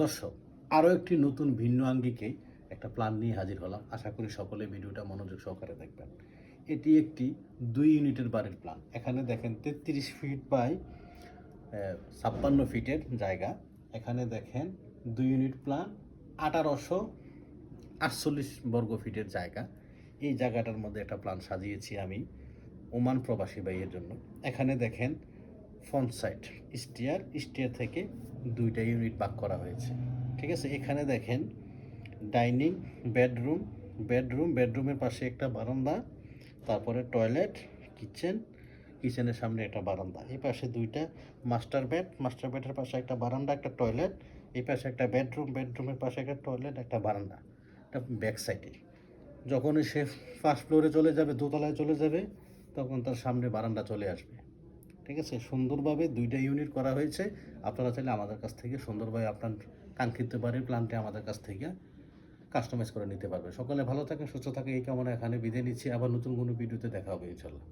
দর্শক, আরও একটি নতুন ভিন্ন আঙ্গিকে একটা প্ল্যান নিয়ে হাজির হলাম। আশা করি সকলে ভিডিওটা মনোযোগ সহকারে দেখবেন। এটি একটি দুই ইউনিটের বাড়ির প্ল্যান এখানে দেখেন তেত্রিশ ফিট বাই ছাপ্পান্ন ফিটের জায়গা। এখানে দেখেন দুই ইউনিট প্ল্যান আঠারোশো আটচল্লিশ বর্গ ফিটের জায়গা। এই জায়গাটার মধ্যে একটা প্ল্যান সাজিয়েছি আমি, ওমান প্রবাসী ভাইয়ের জন্য। এখানে দেখেন ফ্রন্ট সাইড, স্টিয়ার স্টিয়ার থেকে দুইটা ইউনিট ভাগ করা হয়েছে। ঠিক আছে, এখানে দেখেন, ডাইনিং, বেডরুম বেডরুম, বেডরুমের পাশে একটা বারান্দা, তারপরে টয়লেট, কিচেন, কিচেনের সামনে একটা বারান্দা। এই পাশে দুইটা মাস্টার বেড, মাস্টার বেডের পাশে একটা বারান্দা, একটা টয়লেট, এই পাশে একটা বেডরুম, বেডরুমের পাশে একটা টয়লেট, একটা বারান্দা। একটা ব্যাক সাইডে। যখনই সে ফার্স্ট ফ্লোরে চলে যাবে, দোতলায় চলে যাবে, তখন তার সামনে বারান্দা চলে আসবে। ঠিক আছে? সুন্দরভাবে দুইটা ইউনিট করা হয়েছে। আপনারা চাইলে আমাদের কাছ থেকে সুন্দরভাবে আপনার কাঙ্ক্ষিত পারে প্ল্যানটি আমাদের কাছ থেকে কাস্টমাইজ করে নিতে পারবে। সকলে ভালো থাকে সুস্থ থাকে এই কামনা এখানে বিদায় নিচ্ছি। আবার নতুন কোনো ভিডিওতে দেখা হবে, ইনশাল্লাহ।